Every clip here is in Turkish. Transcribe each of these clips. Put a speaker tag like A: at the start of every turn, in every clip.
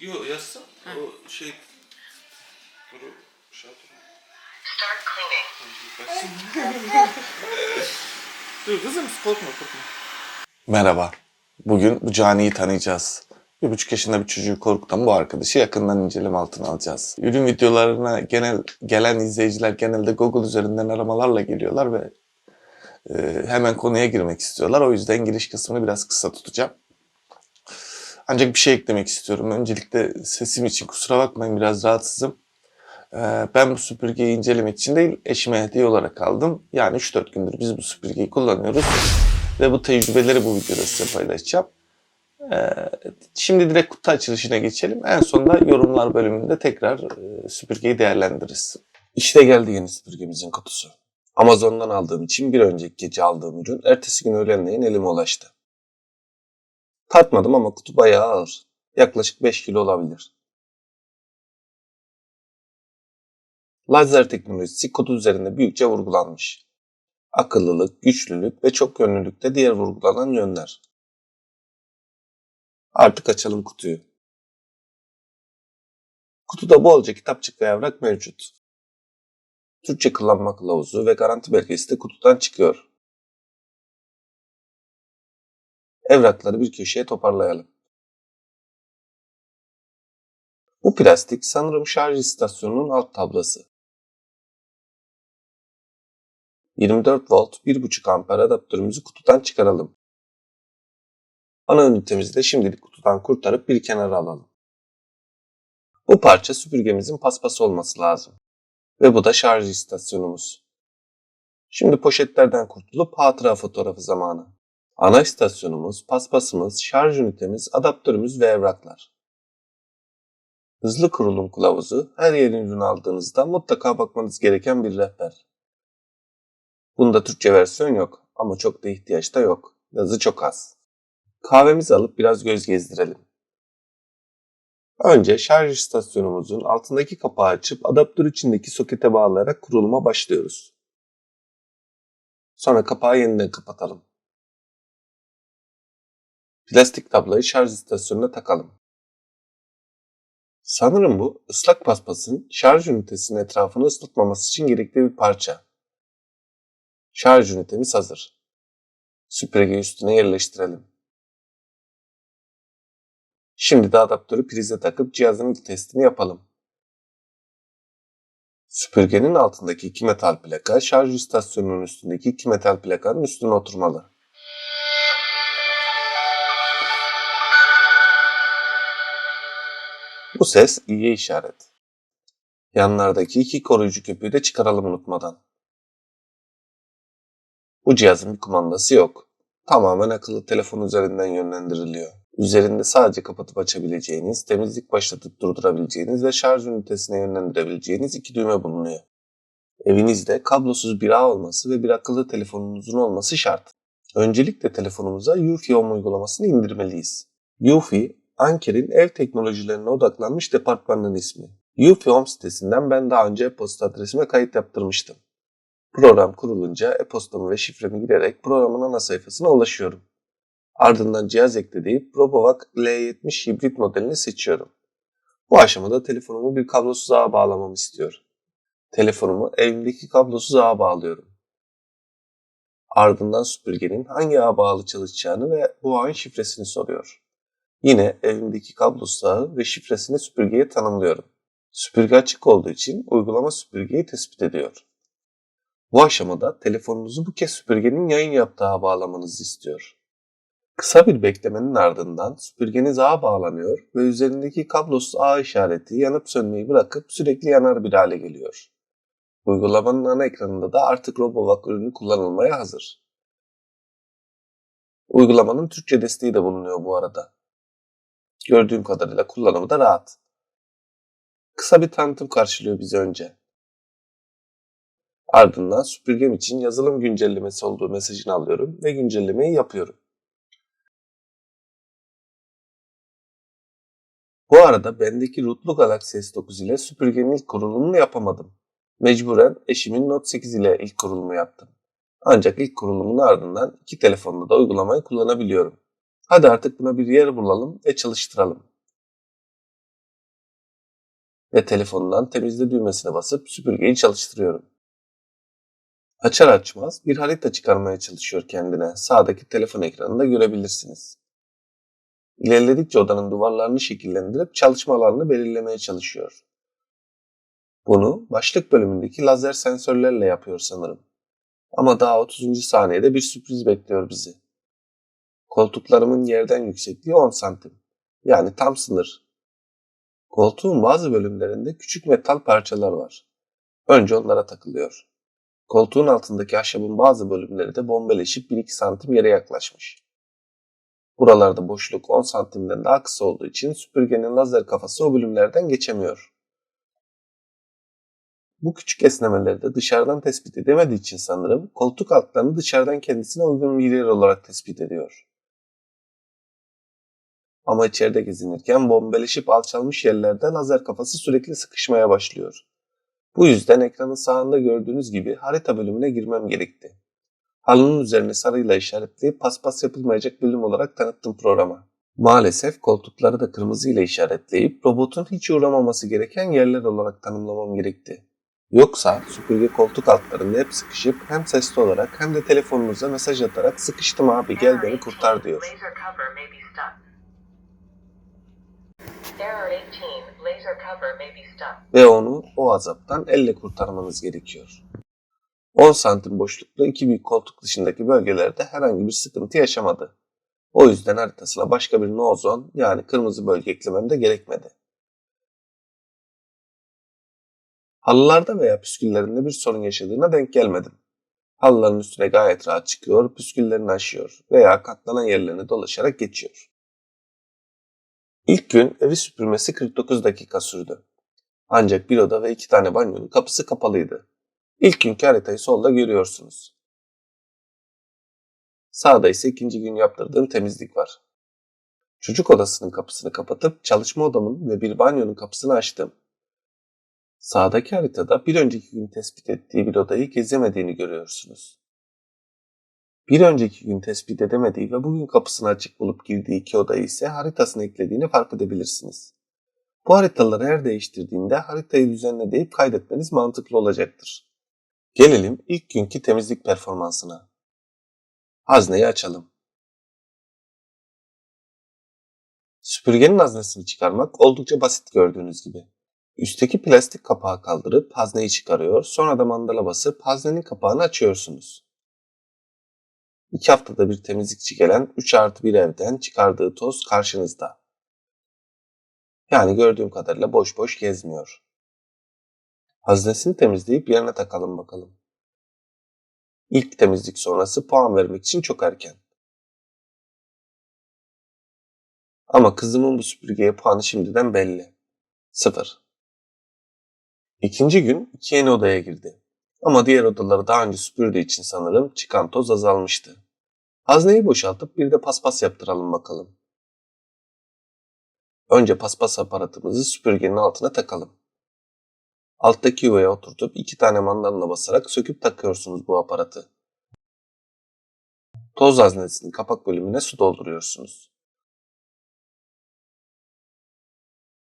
A: Yok yazsın. O şey... Dur o şey dur.
B: Start cleaning.
A: Baksın. dur kızım korkma korkma.
C: Merhaba. Bugün bu caniyi tanıyacağız. Bir buçuk yaşında bir çocuğu korkutan bu arkadaşı yakından inceleme altına alacağız. Ürün videolarına genel gelen izleyiciler genelde Google üzerinden aramalarla geliyorlar ve e, hemen konuya girmek istiyorlar. O yüzden giriş kısmını biraz kısa tutacağım. Ancak bir şey eklemek istiyorum. Öncelikle sesim için kusura bakmayın biraz rahatsızım. Ee, Ben bu süpürgeyi incelemek için değil, eşime hediye olarak aldım. Yani 3-4 gündür biz bu süpürgeyi kullanıyoruz. Ve bu tecrübeleri bu videoda size paylaşacağım. Ee, Şimdi direkt kutu açılışına geçelim. En sonunda yorumlar bölümünde tekrar e, süpürgeyi değerlendiririz. İşte geldi yeni süpürgemizin kutusu. Amazon'dan aldığım için bir önceki gece aldığım ürün ertesi gün öğlenleyin elime ulaştı. Tartmadım ama kutu bayağı ağır. Yaklaşık 5 kilo olabilir. Lazer teknolojisi kutu üzerinde büyükçe vurgulanmış. Akıllılık, güçlülük ve çok yönlülük de diğer vurgulanan yönler. Artık açalım kutuyu. Kutuda bolca kitapçık ve evrak mevcut. Türkçe kullanma kılavuzu ve garanti belgesi de kutudan çıkıyor. Evrakları bir köşeye toparlayalım. Bu plastik sanırım şarj istasyonunun alt tablası. 24 volt 1.5 amper adaptörümüzü kutudan çıkaralım. Ana ünitemizi de şimdilik kutudan kurtarıp bir kenara alalım. Bu parça süpürgemizin paspası olması lazım. Ve bu da şarj istasyonumuz. Şimdi poşetlerden kurtulup hatıra fotoğrafı zamanı. Ana istasyonumuz, paspasımız, şarj ünitemiz, adaptörümüz ve evraklar. Hızlı kurulum kılavuzu her yeni ürün aldığınızda mutlaka bakmanız gereken bir rehber. Bunda Türkçe versiyon yok ama çok da ihtiyaç da yok. Yazı çok az. Kahvemizi alıp biraz göz gezdirelim. Önce şarj istasyonumuzun altındaki kapağı açıp adaptör içindeki sokete bağlayarak kuruluma başlıyoruz. Sonra kapağı yeniden kapatalım. Plastik tablayı şarj istasyonuna takalım. Sanırım bu ıslak paspasın şarj ünitesinin etrafını ıslatmaması için gerekli bir parça. Şarj ünitemiz hazır. Süpürgeyi üstüne yerleştirelim. Şimdi de adaptörü prize takıp cihazın ilk testini yapalım. Süpürgenin altındaki iki metal plaka şarj istasyonunun üstündeki iki metal plakanın üstüne oturmalı. Bu ses iyiye işaret. Yanlardaki iki koruyucu köpüğü de çıkaralım unutmadan. Bu cihazın bir kumandası yok. Tamamen akıllı telefon üzerinden yönlendiriliyor. Üzerinde sadece kapatıp açabileceğiniz, temizlik başlatıp durdurabileceğiniz ve şarj ünitesine yönlendirebileceğiniz iki düğme bulunuyor. Evinizde kablosuz bir ağ olması ve bir akıllı telefonunuzun olması şart. Öncelikle telefonumuza Eufy Home uygulamasını indirmeliyiz. Eufy, Anker'in ev teknolojilerine odaklanmış departmanın ismi. Eufy Home sitesinden ben daha önce e-posta adresime kayıt yaptırmıştım. Program kurulunca e-postamı ve şifremi girerek programın ana sayfasına ulaşıyorum. Ardından cihaz ekle deyip Robovac L70 hibrit modelini seçiyorum. Bu aşamada telefonumu bir kablosuz ağa bağlamamı istiyor. Telefonumu evimdeki kablosuz ağa bağlıyorum. Ardından süpürgenin hangi ağa bağlı çalışacağını ve bu ağın şifresini soruyor. Yine evimdeki kablosuz ağı ve şifresini süpürgeye tanımlıyorum. Süpürge açık olduğu için uygulama süpürgeyi tespit ediyor. Bu aşamada telefonunuzu bu kez süpürgenin yayın yaptığı ağa bağlamanızı istiyor. Kısa bir beklemenin ardından süpürgeniz ağa bağlanıyor ve üzerindeki kablosuz ağ işareti yanıp sönmeyi bırakıp sürekli yanar bir hale geliyor. Uygulamanın ana ekranında da artık Robovac ürünü kullanılmaya hazır. Uygulamanın Türkçe desteği de bulunuyor bu arada. Gördüğüm kadarıyla kullanımı da rahat. Kısa bir tanıtım karşılıyor bizi önce. Ardından süpürgem için yazılım güncellemesi olduğu mesajını alıyorum ve güncellemeyi yapıyorum. Bu arada bendeki rootlu Galaxy S9 ile süpürgenin ilk kurulumunu yapamadım. Mecburen eşimin Note 8 ile ilk kurulumu yaptım. Ancak ilk kurulumun ardından iki telefonda da uygulamayı kullanabiliyorum. Hadi artık buna bir yer bulalım ve çalıştıralım. ve telefonundan temizle düğmesine basıp süpürgeyi çalıştırıyorum. Açar açmaz bir harita çıkarmaya çalışıyor kendine. Sağdaki telefon ekranında görebilirsiniz. İlerledikçe odanın duvarlarını şekillendirip çalışma alanını belirlemeye çalışıyor. Bunu başlık bölümündeki lazer sensörlerle yapıyor sanırım. Ama daha 30. saniyede bir sürpriz bekliyor bizi. Koltuklarımın yerden yüksekliği 10 santim. Yani tam sınır. Koltuğun bazı bölümlerinde küçük metal parçalar var. Önce onlara takılıyor. Koltuğun altındaki ahşabın bazı bölümleri de bombeleşip 1-2 santim yere yaklaşmış. Buralarda boşluk 10 santimden daha kısa olduğu için süpürgenin lazer kafası o bölümlerden geçemiyor. Bu küçük esnemeleri de dışarıdan tespit edemediği için sanırım koltuk altlarını dışarıdan kendisine uygun bir yer olarak tespit ediyor. Ama içeride gezinirken bombeleşip alçalmış yerlerde lazer kafası sürekli sıkışmaya başlıyor. Bu yüzden ekranın sağında gördüğünüz gibi harita bölümüne girmem gerekti. Halının üzerine sarıyla işaretleyip paspas yapılmayacak bölüm olarak tanıttım programa. Maalesef koltukları da kırmızı ile işaretleyip robotun hiç uğramaması gereken yerler olarak tanımlamam gerekti. Yoksa süpürge koltuk altlarında hep sıkışıp hem sesli olarak hem de telefonunuza mesaj atarak sıkıştım abi gel beni kurtar diyor. Ve onu o azaptan elle kurtarmanız gerekiyor. 10 santim boşlukta iki büyük koltuk dışındaki bölgelerde herhangi bir sıkıntı yaşamadı. O yüzden haritasına başka bir no zone yani kırmızı bölge eklemem de gerekmedi. Halılarda veya püsküllerinde bir sorun yaşadığına denk gelmedim. Halıların üstüne gayet rahat çıkıyor, püsküllerini aşıyor veya katlanan yerlerini dolaşarak geçiyor. İlk gün evi süpürmesi 49 dakika sürdü. Ancak bir oda ve iki tane banyonun kapısı kapalıydı. İlk günkü haritayı solda görüyorsunuz. Sağda ise ikinci gün yaptırdığım temizlik var. Çocuk odasının kapısını kapatıp çalışma odamın ve bir banyonun kapısını açtım. Sağdaki haritada bir önceki gün tespit ettiği bir odayı gezemediğini görüyorsunuz. Bir önceki gün tespit edemediği ve bugün kapısını açık bulup girdiği iki odayı ise haritasına eklediğini fark edebilirsiniz. Bu haritaları her değiştirdiğinde haritayı düzenle deyip kaydetmeniz mantıklı olacaktır. Gelelim ilk günkü temizlik performansına. Hazneyi açalım. Süpürgenin haznesini çıkarmak oldukça basit gördüğünüz gibi. Üstteki plastik kapağı kaldırıp hazneyi çıkarıyor, sonra da mandala basıp haznenin kapağını açıyorsunuz. İki haftada bir temizlikçi gelen 3 artı bir evden çıkardığı toz karşınızda. Yani gördüğüm kadarıyla boş boş gezmiyor. Haznesini temizleyip yerine takalım bakalım. İlk temizlik sonrası puan vermek için çok erken. Ama kızımın bu süpürgeye puanı şimdiden belli. Sıfır. İkinci gün iki yeni odaya girdi. Ama diğer odaları daha önce süpürdüğü için sanırım çıkan toz azalmıştı. Hazneyi boşaltıp bir de paspas yaptıralım bakalım. Önce paspas aparatımızı süpürgenin altına takalım. Alttaki yuvaya oturtup iki tane mandalına basarak söküp takıyorsunuz bu aparatı. Toz haznesinin kapak bölümüne su dolduruyorsunuz.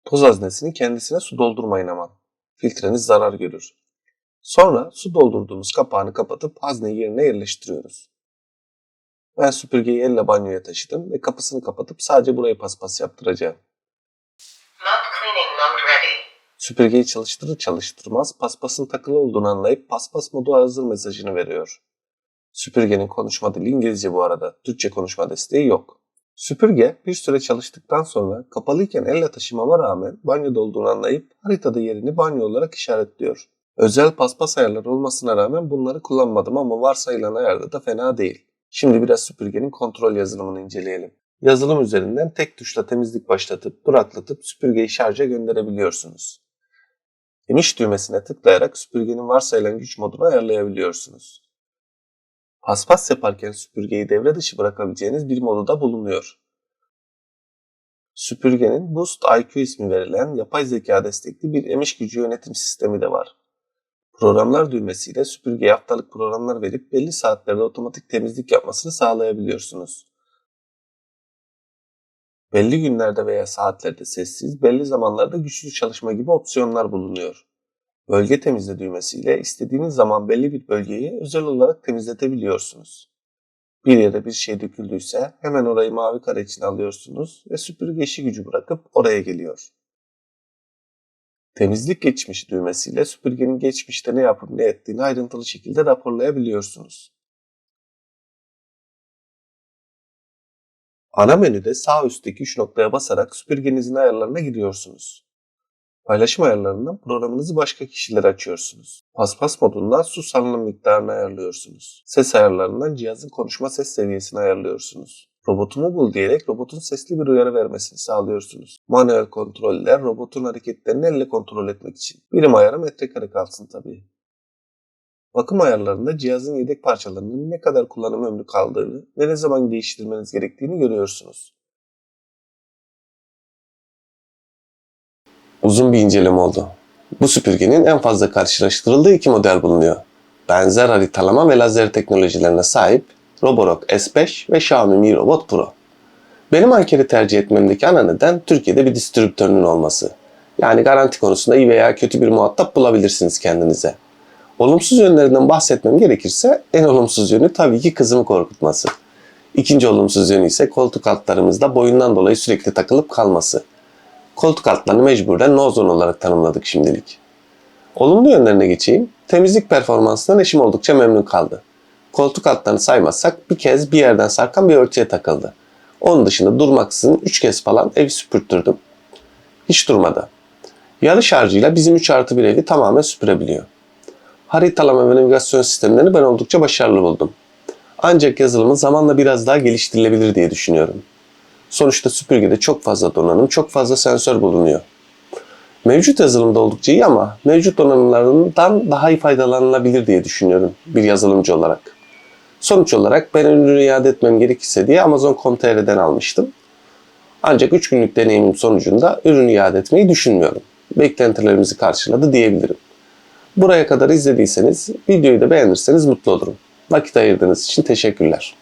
C: Toz haznesinin kendisine su doldurmayın aman. Filtreniz zarar görür. Sonra su doldurduğumuz kapağını kapatıp hazneyi yerine yerleştiriyoruz. Ben süpürgeyi elle banyoya taşıdım ve kapısını kapatıp sadece burayı paspas yaptıracağım. Süpürgeyi çalıştırır çalıştırmaz paspasın takılı olduğunu anlayıp paspas modu hazır mesajını veriyor. Süpürgenin konuşma dili İngilizce bu arada. Türkçe konuşma desteği yok. Süpürge bir süre çalıştıktan sonra kapalıyken elle taşımama rağmen banyoda olduğunu anlayıp haritada yerini banyo olarak işaretliyor. Özel paspas ayarları olmasına rağmen bunları kullanmadım ama varsayılan ayarda da fena değil. Şimdi biraz süpürgenin kontrol yazılımını inceleyelim. Yazılım üzerinden tek tuşla temizlik başlatıp duraklatıp süpürgeyi şarja gönderebiliyorsunuz. Finish düğmesine tıklayarak süpürgenin varsayılan güç modunu ayarlayabiliyorsunuz. Paspas yaparken süpürgeyi devre dışı bırakabileceğiniz bir modu da bulunuyor. Süpürgenin Boost IQ ismi verilen yapay zeka destekli bir emiş gücü yönetim sistemi de var. Programlar düğmesiyle süpürgeye haftalık programlar verip belli saatlerde otomatik temizlik yapmasını sağlayabiliyorsunuz. Belli günlerde veya saatlerde sessiz, belli zamanlarda güçlü çalışma gibi opsiyonlar bulunuyor. Bölge temizle düğmesiyle istediğiniz zaman belli bir bölgeyi özel olarak temizletebiliyorsunuz. Bir yere bir şey döküldüyse hemen orayı mavi kare içine alıyorsunuz ve süpürge işi gücü bırakıp oraya geliyor. Temizlik geçmişi düğmesiyle süpürgenin geçmişte ne yapıp ne ettiğini ayrıntılı şekilde raporlayabiliyorsunuz. Ana menüde sağ üstteki 3 noktaya basarak süpürgenizin ayarlarına giriyorsunuz. Paylaşım ayarlarından programınızı başka kişilere açıyorsunuz. Paspas modundan su salınım miktarını ayarlıyorsunuz. Ses ayarlarından cihazın konuşma ses seviyesini ayarlıyorsunuz. Robotumu bul diyerek robotun sesli bir uyarı vermesini sağlıyorsunuz. Manuel kontroller robotun hareketlerini elle kontrol etmek için. Birim ayarı metrekare kalsın tabii. Bakım ayarlarında cihazın yedek parçalarının ne kadar kullanım ömrü kaldığını ve ne zaman değiştirmeniz gerektiğini görüyorsunuz. Uzun bir inceleme oldu. Bu süpürgenin en fazla karşılaştırıldığı iki model bulunuyor. Benzer haritalama ve lazer teknolojilerine sahip Roborock S5 ve Xiaomi Mi Robot Pro. Benim Anker'i tercih etmemdeki ana neden Türkiye'de bir distribütörünün olması. Yani garanti konusunda iyi veya kötü bir muhatap bulabilirsiniz kendinize. Olumsuz yönlerinden bahsetmem gerekirse en olumsuz yönü tabii ki kızımı korkutması. İkinci olumsuz yönü ise koltuk altlarımızda boyundan dolayı sürekli takılıp kalması. Koltuk altlarını mecburen nozon olarak tanımladık şimdilik. Olumlu yönlerine geçeyim. Temizlik performansından eşim oldukça memnun kaldı. Koltuk altlarını saymazsak bir kez bir yerden sarkan bir örtüye takıldı. Onun dışında durmaksızın 3 kez falan ev süpürttürdüm. Hiç durmadı. Yarı şarjıyla bizim 3 artı bir evi tamamen süpürebiliyor. Haritalama ve navigasyon sistemlerini ben oldukça başarılı buldum. Ancak yazılımı zamanla biraz daha geliştirilebilir diye düşünüyorum. Sonuçta süpürgede çok fazla donanım, çok fazla sensör bulunuyor. Mevcut yazılımda oldukça iyi ama mevcut donanımlarından daha iyi faydalanılabilir diye düşünüyorum bir yazılımcı olarak. Sonuç olarak ben ürünü iade etmem gerekirse diye Amazon.com.tr'den almıştım. Ancak 3 günlük deneyimim sonucunda ürünü iade etmeyi düşünmüyorum. Beklentilerimizi karşıladı diyebilirim. Buraya kadar izlediyseniz videoyu da beğenirseniz mutlu olurum. Vakit ayırdığınız için teşekkürler.